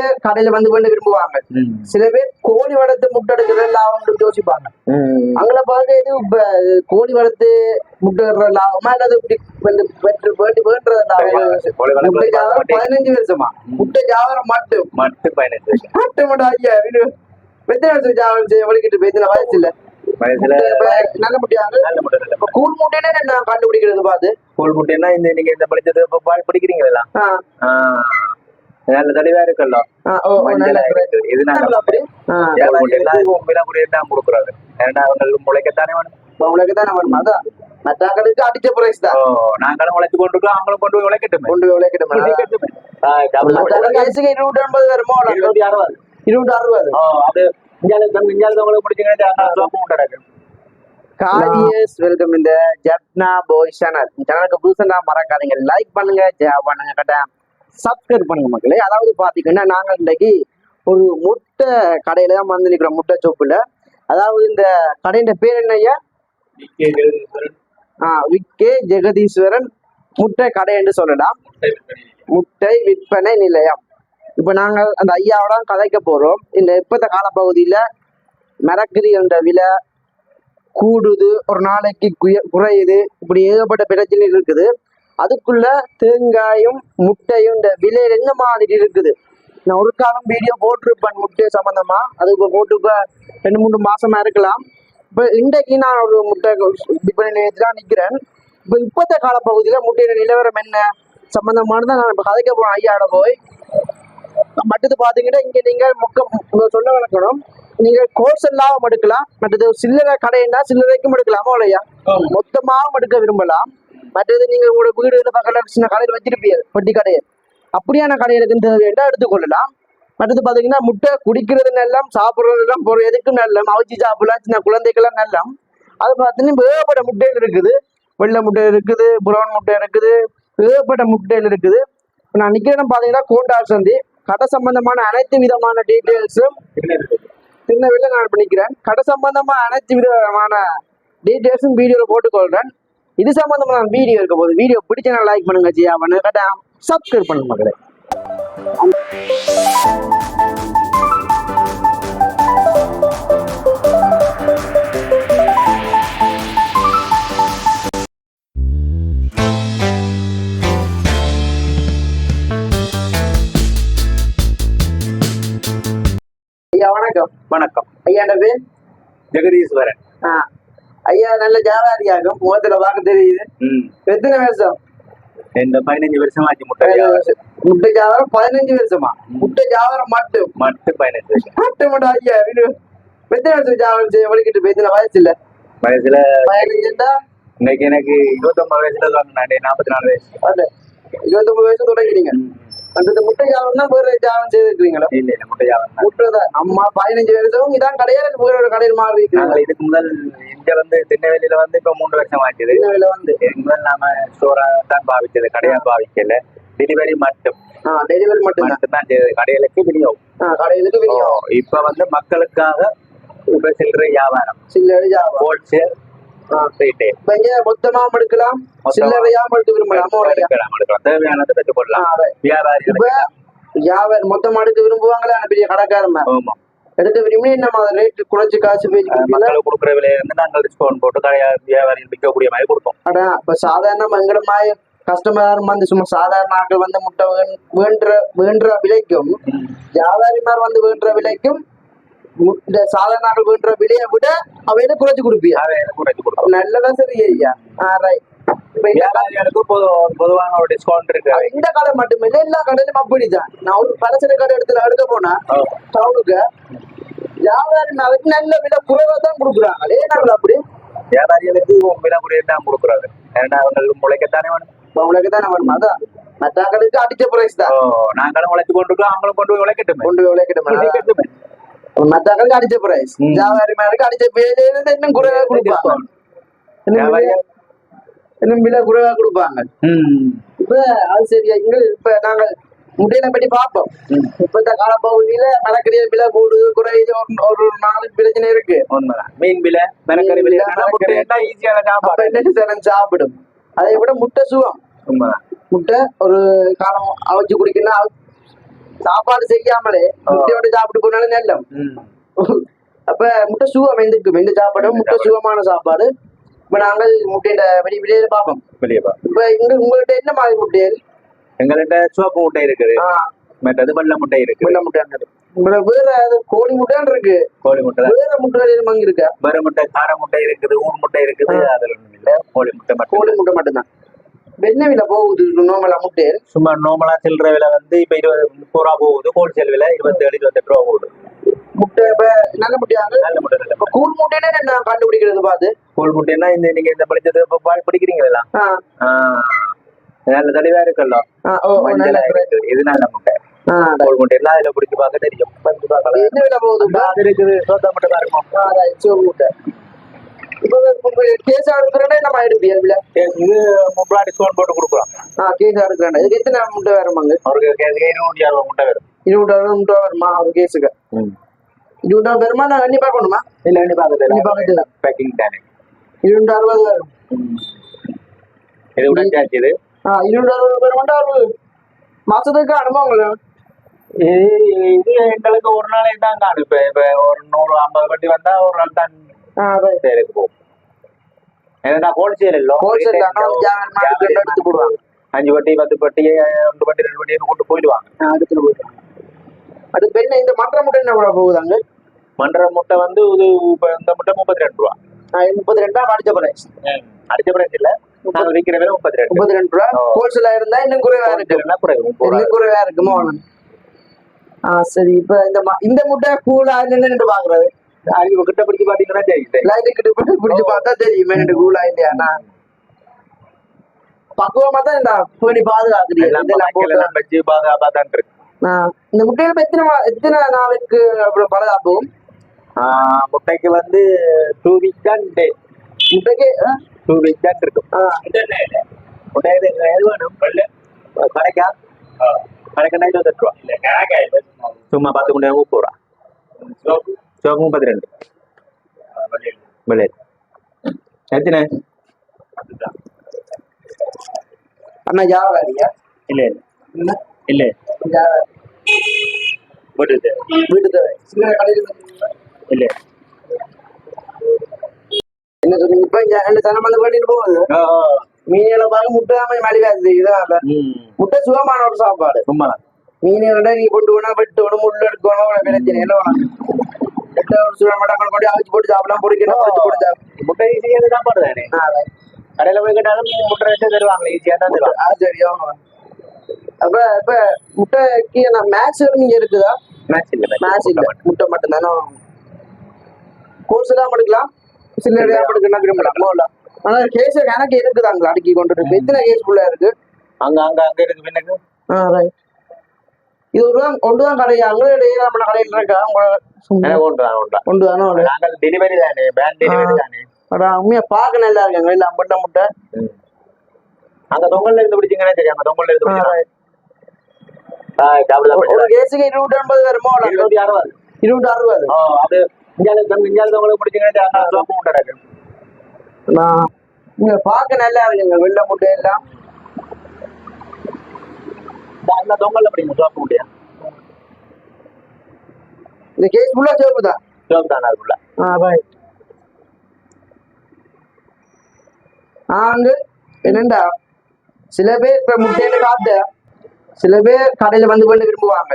கடையில வந்து வேண்டு விரும்புவாங்க. சில பேர் கோழி வளர்த்து முட்டை எடுக்கிற லாபம் யோசிப்பாங்க. ம். அங்கே பார்க்க இது இப்ப கோழி வளர்த்து முட்டை லாபமா கோழி மட்டும். பதினஞ்சு வருஷமா. முட்டை ஜாவரம் மட்டும். மட்டும் வருஷம். மட்டும் மட்டும் ஐயா எத்தனை வருஷம் ஜாவரம் வலிக்கிட்டு இத்தனை வயசு இல்ல. நல்ல முட்டையாங்க கூழ் முட்டைனே நான் கண்டுபிடிக்கிறது பார்த்து. ஸ்கூல் முட்டைன்னா இந்த நீங்க இந்த படிச்சது இப்ப பா- படிக்கிறீங்களா. நல்ல தெளிவா இருக்குல்ல ஆ, ஓ, ஓ, நல்ல மஞ்சளா இருக்கு. இது நல்ல நல்ல அப்படி? ஆ, ஏழு முட்டையெல்லாம் விலை குறைய தான் கொடுக்குறாங்க ஏன்னா அவங்களுக்கு முளைக்கத்தானே வேணும்? உங்களுக்கு தான் வேணும்? அதான். மற்றாக்களுக்கு அடிச்ச பிரைஸ் தான். ஓ நாங்களும் உழைச்சு கொண்டு அவங்களும் கொண்டு போய் உழைக்கட்டுமே கொண்டு போய் உழைக்கட்டுமே. இருபது ஐம்பது வருமோ இருபத்தி அறுபது. இருபது அறுபது அது உங்களுக்கு பிடிச்சிங்கன்னா காரியஸ் வெல்கம் இந்த ஜப்னா பாய் சேனல் சேனலுக்கு புதுசா மறக்காதீங்க. லைக் பண்ணுங்க. பண்ணுங்க கட்ட. சப்ஸ்கிரைப் பண்ணுங்க மக்களே. அதாவது பாத்தீங்கன்னா நாங்க இன்னைக்கு ஒரு முட்டை கடையில தான் வந்து நிக்கிறோம். முட்டை சோப்புல. அதாவது இந்த கடையின் பேர் என்னய்யா? ஆ விக்கே ஜெகதீஸ்வரன் முட்டை கடை என்று சொல்லலாம். முட்டை விற்பனை நிலையம். இப்போ நாங்கள் அந்த ஐயாவோட கதைக்க போறோம். இந்த இப்பத்த காலப்பகுதியில மரக்கறி என்ற விலை கூடுது. ஒரு நாளைக்கு குறையுது. இப்படி ஏகப்பட்ட பிரச்சனை இருக்குது. அதுக்குள்ள தேங்காயும் முட்டையும் இந்த விலையில என்ன மாதிரி இருக்குது? நான் ஒரு காலம் வீடியோ போட்டிருப்பேன் முட்டை சம்பந்தமா. அது இப்போ போட்டு இப்போ ரெண்டு மூணு மாசமா இருக்கலாம். இப்போ இன்றைக்கு நான் ஒரு முட்டை விற்பனை நிலையத்தில் நிற்கிறேன் இப்போ இப்பத்த காலப்பகுதியில முட்டையோட நிலவரம் என்ன? சம்பந்தமானதான் நான் இப்போ கதைக்க போறேன் ஐயாவோட போய். மற்றது பாத்தீங்கன்னா இங்க நீங்க மொக்க சொல்ல வளர்க்கணும். நீங்க கோர்ஸ் எல்லாம் எடுக்கலாம். மற்றது சில்லறை கடைன்னா சில்லறைக்கும் எடுக்கலாமா இல்லையா? மொத்தமாகவும் எடுக்க விரும்பலாம். மற்றது நீங்க உங்களோட வீடு பக்கத்துல சின்ன கடையில் வச்சிருப்பீங்க பெட்டி கடையை அப்படியான கடைகளுக்கு என்ன எடுத்துக்கொள்ளலாம் மற்றது பாத்தீங்கன்னா முட்டை குடிக்கிறது நல்லம் சாப்பிடுறது எல்லாம் பொருள் எதுக்கும் நல்லம் அவிச்சு சாப்பிடலாம் சின்ன குழந்தைக்கெல்லாம் நல்லம். அது பார்த்தீங்கன்னா ஏகப்பட்ட முட்டைகள் இருக்குது. வெள்ளை முட்டை இருக்குது புரவன் முட்டை இருக்குது ஏகப்பட்ட முட்டைகள் இருக்குது. இப்போ நான் நிக்கிறேன்னு பாத்தீங்கன்னா கோண்டார் சந்தி. கடை சம்பந்தமான அனைத்து விதமான டீட்டெயில்ஸும் திருநெல்வேலியில் நான் பண்ணிக்கிறேன் கடை சம்பந்தமா அனைத்து விதமான டீட்டெயில்ஸும் வீடியோவில் போட்டுக்கொள்கிறேன். இது சம்பந்தமான வீடியோ இருக்க போது வீடியோ பிடிச்ச லைக் பண்ணுங்க ஜியா. பண்ணு கட்டா சப்ஸ்கிரைப் பண்ணுங்க மக்களே. ஐயா வணக்கம். வணக்கம். ஐயா பேர் ஜெகதீஸ்வரன். ஆ. ஐயா நல்ல ஜாவாரியாகும் முகத்துல பார்க்க தெரியுது. எத்தனை வருஷம்? இந்த பதினஞ்சு வருஷம் ஆச்சு முட்டை வருஷம். முட்டை ஜாவரம் பதினஞ்சு வருஷமா? முட்டை ஜாவரம் மட்டும் மட்டும் பதினஞ்சு வருஷம். மட்டும் மட்டும் ஐயா எத்தனை வருஷம் ஜாவரம் செய்ய வலிக்கிட்டு போய்? வயசு இல்ல. வயசுல பதினஞ்சுண்டா இன்னைக்கு எனக்கு இருபத்தொன்பது வயசுல சொன்னேன் நாற்பத்தி நாலு வயசு. இருபத்தொன்பது வயசு தொடங்கிறீங்க அந்த முட்டை ஜாவரம் தான் வேற ஜாவரம் செய்திருக்கிறீங்களோ? இல்ல இல்ல முட்டை வியாபாரம் தான். முட்டை தான். அம்மா பதினஞ்சு வருஷம் இதான் கடையில வேற ஒரு கடையில் மாறி இதுக்கு முதல் இங்க வந்து திருநெல்வேலியில வந்து இப்ப மூன்று வருஷம் ஆச்சுது. சின்ன வந்து. முதல் நாம ஸ்டோரா தான் பாவிச்சது கடையா பாவிக்கல. டெலிவரி மட்டும். டெலிவரி மட்டும் தான் செய்தது. கடைகளுக்கு விநியோகம். ஆ கடையிலுக்கு விநியோகம். இப்ப வந்து மக்களுக்காக இப்ப சில்லறை வியாபாரம். சில்லறை ஜாவரம் ஹோல்சேல் மொத்தமாவும் எடுக்கலாம். சில்லறையாவும் எடுத்து விரும்பலாம். தேவையானதை பெற்றுக் கொள்ளலாம் இப்ப வியாபாரிகளுக்கு வியாபாரம் மொத்தமா எடுக்க விரும்புவாங்களா? பெரிய கடைக்காரன் ஆமா. எடுக்க விரும்பி நம்ம ரேட் குறைச்சு காசு பேசி மக்களுக்கு கொடுக்குற விலையில இருந்து நாங்கள் டிஸ்கவுண்ட் போட்டு கடையா வியாபாரிகள் விற்கக்கூடிய மாதிரி கொடுப்போம் அடா இப்ப சாதாரண எங்கட மாதிரி கஸ்டமர் வந்து சும்மா சாதாரண ஆட்கள் வந்து முட்டை வேண்- வேண்டுற வேண்டுற விலைக்கும் வியாபாரிமார் வந்து வேண்டுற விலைக்கும் இந்த சாதாரண ஆட்கள் வேண்டுற விலையை விட அவையில குறைச்சு கொடுப்பியா அதை குறைச்சு கொடுப்போம்? நல்லதா சரி ஐயா? ஆ ரைட் இப்ப இந்த வியாபாரிகளுக்கு பொது பொதுவான ஒரு டிஸ்கவுண்ட் இருக்கு. இந்த கடை மட்டுமில்ல எல்லா கடையிலும் அப்படிதான். நான் ஒரு பலசர கடை எடுத்துல எடுக்க போனா டவுனுக்கு வியாபாரி நாளைக்கு நல்ல விலை குறைவா தான் கொடுக்குறாங்க ஏன்னாங்களா அப்படி? வியாபாரிகளுக்கு விலை குறைய தான் கொடுக்குறாங்க. ஏன்னா அவங்களுக்கு முளைக்கத்தானே வேணும். வேணும்? அதான் அடிச்ச பிரைஸ் தான். நாங்களும் உழைச்சு கொண்டு இருக்கோம் அவங்களும் கொண்டு போய் உழைக்கட்டுமே. கொண்டு போய் உழைக்கட்டுமே. மற்ற கடைக்கு அடிச்ச பிரைஸ். வியாபாரி அடிச்ச இன்னும் கொடுப்பாங்க. இன்னும் விலை- குறைவா கொடுப்பாங்க. இப்ப அது சரியா இங்க இப்ப நாங்க முட்டையில பற்றி பார்ப்போம். இப்ப இந்த காலப்பகுதியில மரக்கறிய விலை கூடுது குறையுது ஒரு- ஒரு நாலு பிரச்சனை இருக்கு. உண்மைதான். மீன் விலை மிளகறி விலை ஈஸியான சாப்பாடு. சாப்பிடும்? அதை விட முட்டை சுகம். உண்மைதான். முட்டை ஒரு காலம் அவிச்சு குடிக்கணும் சாப்பாடு செய்யாமலே முட்டையோட சாப்பிட்டு போனாலும் நல்லம். அப்ப முட்டை சுகம் எந்திருக்கும் இந்த சாப்பாடும்? முட்டை சுகமான சாப்பாடு. இப்ப நாங்கள் முட்டையோட வெளி வெளியில பார்ப்போம். வெளியே பா இப்ப இங்க உங்கள்ட்ட என்ன மாதிரி முட்டைகள் எங்கள்கிட்ட சிவப்பு முட்டை இருக்குது. மற்றது வெள்ளை முட்டை இருக்கு வெள்ளை முட்டை உங்களோட வேற கோழி முட்டைன்னு இருக்கு. கோழி முட்டை வேற முட்டைகள் அங்க இருக்கா? வெறும் முட்டை கார முட்டை இருக்குது ஊர் முட்டை இருக்குது அதுல ஒண்ணும் இல்ல. கோழி முட்டை மட்டும் கோழி முட்டை மட்டும்தான். என்ன விலை போகுது நோமலா முட்டைகள் சும்மா நார்மலா சில்லற விலை வந்து இப்ப இருபது முப்பது ரூபா போகுது. ஹோல்சேல் விலை இருபத்தி ஏழு இருபத்தெட்டு ரூபா போகுது. முட்டை இப்ப நல்ல முட்டையாங்க நல்ல முட்டை நல்ல இப்ப கூழ் முட்டைன்னு என்ன கண்டுபிடிக்கிறது பார்த்து கோழி முட்டைன்னா இந்த நீங்க இந்த படிச்சது இப்ப படிக்கிறீங்களா நல்ல தெளிவா இருக்குல்ல? மஞ்சளா இது நல்ல முட்டை. கோழி முட்டை எல்லாம் இதுல பிடிச்சு பார்க்க தெரியும். பிடிச்சு பார்க்கலாம் என்ன விலை போகுது. இப்ப? அது இருக்குது. சோத்தா முட்டை தான் இருக்கும். ஆ, right, சிவப்பு முட்டை. இப்ப கேஸ் எடுக்கிறேன்னா நம்ம இது முப்பது டிஸ்கவுண்ட் போட்டு கொடுக்குறோம் ஆ கேஸ் எடுக்கிறேன் இதுக்கு எத்தனை முட்டை வருமாங்க அவருக்கு கேஸுக்கு அறுபது முட்டை வரும் இருபது அறுபது முட்டை வருமா அவர் கேஸுக்கு இருபது ரூபா வருமா நான் கண்டிப்பா கொண்டுமா இல்ல எண்ணி எண்ணி பேக்கிங் தானே இருபது அறுபது வரும் இது உடஞ்சாச்சு இது ஆ இருபது அறுபது வருமாண்டா அறுபது மாசத்துக்கு அனுபவங்களா இது எங்களுக்கு ஒரு நாளே தான் காணும் இப்ப இப்ப ஒரு நூறு ஐம்பது வட்டி வந்தா ஒரு நாள் தான் போகும் ஏன்னா ஹோல்சேல் இல்ல ஹோல்சேல் எடுத்து போடுவாங்க. அஞ்சு வட்டி பத்து வட்டி ரெண்டு வட்டி ரெண்டு வட்டி கொண்டு போயிடுவாங்க. எடுத்துட்டு போயிடுவாங்க. அது பெண்ணு இந்த மற்ற முட்டை என்ன கூட போகுதாங்க மன்ற முட்டை வந்து இது இந்த முட்டை முப்பத்தி ரெண்டு ரூபா முப்பத்தி ரெண்டா அடிச்ச பிரைஸ் அடிச்ச பிரைஸ் இல்ல. நாங்க விற்கிற விலை முப்பத்தி ரெண்டு முப்பத்தி ரெண்டு ரூபா. ஹோல்சேலா இருந்தா இன்னும் குறைவா இருக்கு என்ன ரூபா. இன்னும் குறைவா இருக்குமோ? ஆ சரி இப்ப இந்த இந்த முட்டை கூலா நின்று பாக்குறது அது கிட்ட பிடிச்சு பாத்தீங்கன்னா தெரியுது லைட்டு கிட்ட போட்டு பிடிச்சு பார்த்தா தெரியும் ரெண்டு கூலா இல்லையாண்ணா பக்குவமா தான் இந்த பேணி பாதுகாக்குறீங்க வச்சு பாதுகாப்பா தான் இருக்கு ஆ, இந்த முட்டையில எத்தனை எத்தனை நாளுக்கு அப்புறம் பாதுகாப்பும் முட்டைக்கு வந்து டூ வீக் தான் டே முட்டைக்கு ஆ, டூ வீக் தான் இருக்கும் ஆ, முட்டை எது எது வேணும் கடைக்கா கடைக்கா இருபத்தெட்டு ரூபா சும்மா பத்து முட்டை முப்பது அண்ணா ஜாவாரியா இல்ல இல்ல இல்ல ஜாவா போட்டுது வீட்டு தேவை சின்ன கடையில் இல்ல என்ன சொன்னீங்க இப்ப ரெண்டு வந்து பண்ணிட்டு போகுது மீன்களை பார்க்க முட்டை தான் மலிவாது இதான் இல்ல. ம் முட்டை சுகமான ஒரு சாப்பாடு மீன்களை நீ கொண்டு போனா வெட்டு முள்ள எடுக்கணும் பிரச்சனை வேணாம் முட்டை ஒரு சுட மாட்டாங்க கொண்டு அவிச்சு போட்டு சாப்பிடலாம் பொரிக்கணும் பொரிச்சு போட்டு சாப்பிடலாம் முட்டை ஈஸியாக தான் ஆ, right. கடையில போய் கேட்டாலும் முட்டை தருவாங்க ஈஸியா தான் தருவாங்க ஆ, சரி அப்ப இப்ப முட்டைக்கு மேட்ச் நீங்க இருக்குதா மேட்ச் இல்ல மேட்ச் இல்ல முட்டை மட்டும் தானே கோர்ஸ் எல்லாம் எடுக்கலாம் சில்லறையா எடுக்கணும் விரும்பலாம் ஆனா கேஸ் கணக்கு இருக்குதாங்களா அடுக்கி கொண்டு இருக்கு எத்தனை கேஸ் ஃபுல்லா இருக்கு அங்க அங்க அங்க இருக்கு பின்னுக்கு ஆ ரைட் இது ஒரு தான் ஒன்று தான் கடையா? அங்கே ஏழாம கடையில் இருக்கா? உங்களோட ஒன்று தான் ஒன்று ஒன்று தானே நாங்கள் டெலிவரி தானே பேன் டெலிவரி தானே. அதான் உண்மையா பார்க்க நல்லா இருக்காங்க இல்ல முட்டை? முட்டை. அங்க தொங்கல்ல இருந்து பிடிச்சீங்கன்னா தெரியும்? அங்க தொங்கல்ல இருந்து ஒரு கேஸுக்கு இருபத்தி ஒன்பது வருமோ அறுபது. அறுபது. அது இந்தியாவில் இந்தியாவில் பிடிச்சீங்கன்னா நான் பார்க்க நல்லா இருக்குங்க வெள்ளை முட்டை எல்லாம். அந்த தொங்கல்ல பிடிக்கும் சோப்பு முட்டையா இந்த கேஸ் ஃபுல்லா சேப்பு தான். சோப்பு தானே அதுக்குள்ள? ஆ பாய் அங்க என்னண்டா? சில பேர் இப்ப முட்டையில காத்து சில பேர் கடையில வந்து கொண்டு விரும்புவாங்க.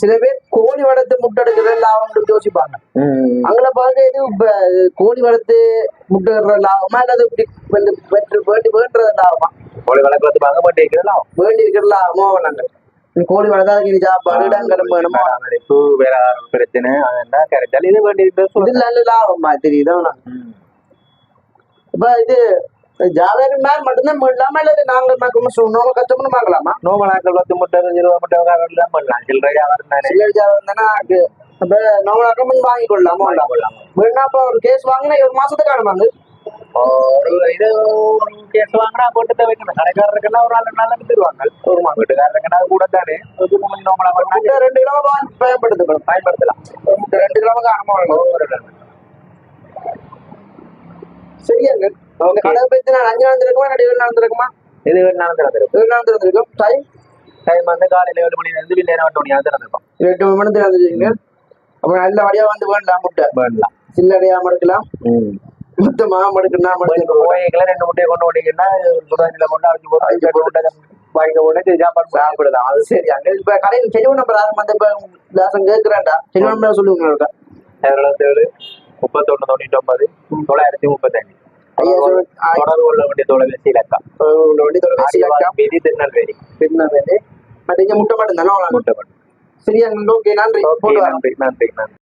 சில பேர் கோழி வளர்த்து முட்டை எடுக்கிற லாபம் யோசிப்பாங்க. அங்கள பார்க்க இது இப்ப கோழி வளர்த்து முட்டை இடுற லாபமா அல்லது இப்படி வந்து வெட்டு வேண்டி வேண்டுறது லாபமா? கோழி வந்து வாங்க மாட்டேங்கிறலாம் வேண்டி இருக்கிற லாபமோ நாங்கள் கோழி வளர்த்தா நீ சாப்பாடு இடங்கிழமை வேணுமோ? வேற பிரச்சனை அதெல்லாம் கரைச்சால் இது வேண்டிய இது நல்ல லாபமா தெரியுதா? உனக்கு? இப்ப இது மேல் மட்டும்தான் இல்லாம இல்ல நாங்க நோம கஷ்டம்னு பார்க்கலாமா நோமலாக்கள் பத்து முட்டை அஞ்சு ரூபா முட்டை எல்லாம் பண்ணலாம் சில்லறை தானே. சில்லர் ஜாவை இருந்தானா அது அப்ப நோம அக்கௌண்ட் வாங்கி கொள்ளலாமா கொள்ளலாம். வேணா அப்ப ஒரு கேஸ் வாங்கினா ஒரு மாசத்துக்கு ஆடுவாங்க ஒரு இது கேஸ் வாங்கினா போட்டு வைக்கணும் கடைக்காரருக்குன்னா ஒரு நாலு நாள் எடுத்துருவாங்க ஒரு மா கூட தானே ரெண்டு கிலோ பயன்படுத்த பயன்படுத்தலாம் ரெண்டு கிலோ வாங்கி வாங்கணும் ஒரு சரியாங்க இந்த கடை பத்தி நான் அஞ்சு நடந்திருக்குமா. இருக்குமா இல்லாட்டி ஏழு நாள் இது வேணாலும் நடந்திருக்கும் ஏழு நாள் டைம் டைம் வந்து காலையில் ஏழு மணில இருந்து வில்லையா எட்டு மணி நடந்திருக்கும் எட்டு மணி நேரத்துல வந்துருக்கீங்க அப்ப நல்ல வழியா வந்து வேண்டாம் முட்டை பண்ணலாம் சில்லறையாம எடுக்கலாம் மொத்தமா எடுக்கலாம் போய்க்கல ரெண்டு முட்டையை கொண்டு ஓடிங்கன்னா சுதாரில கொண்டு அவிச்சு போட்டு வாய்க்க போட்டு சாப்பாடு சாப்பிடலாம். அது சரி. அங்க இப்ப கடையில் செலவு நம்பர் அது வந்து இப்ப தாசம் கேட்கிறேன்டா செலவு நம்பர் சொல்லுங்க முப்பத்தொன்னு தொண்ணூத்தி ஒன்பது தொள்ளாயிரத்தி முப்பத்தஞ்சு. தொடர்பு கொள்ள வேண்டிய தொலைபேசி இலக்கம் உங்களோட வண்டி தொலைபேசி இலக்கம் வீதி திருநெல்வேலி. திருநெல்வேலி. மற்ற முட்டை மட்டும் தானே முட்டை பண்ணு சரியா? நன்றி. நன்றி நன்றி நன்றி.